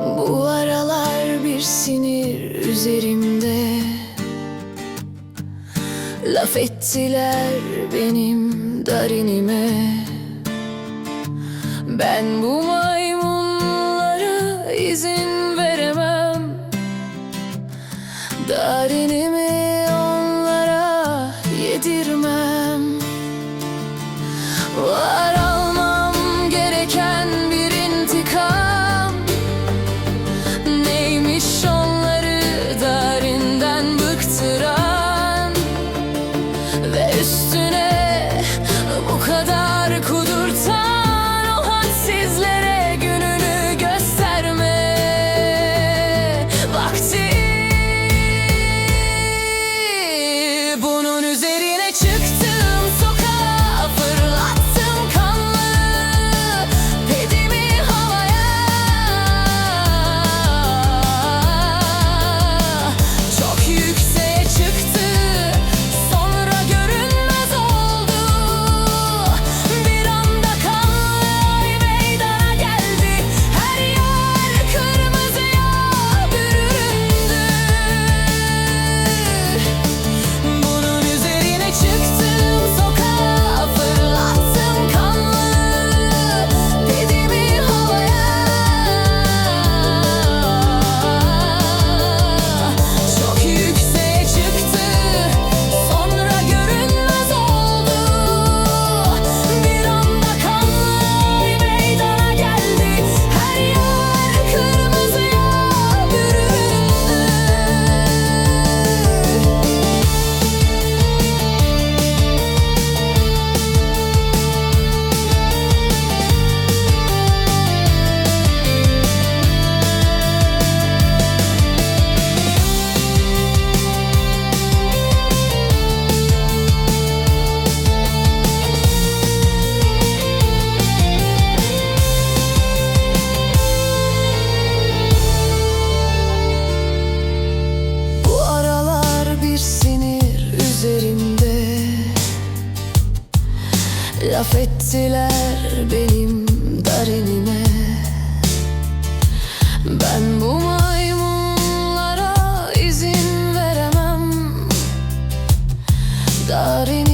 Bu aralar bir sinir üzerimde. Laf ettiler benim darinime. Ben bu maymunlara izin veremem. Darinim passionate laf ettiler benim darenime. Ben bu maymunlara izin veremem. Darenime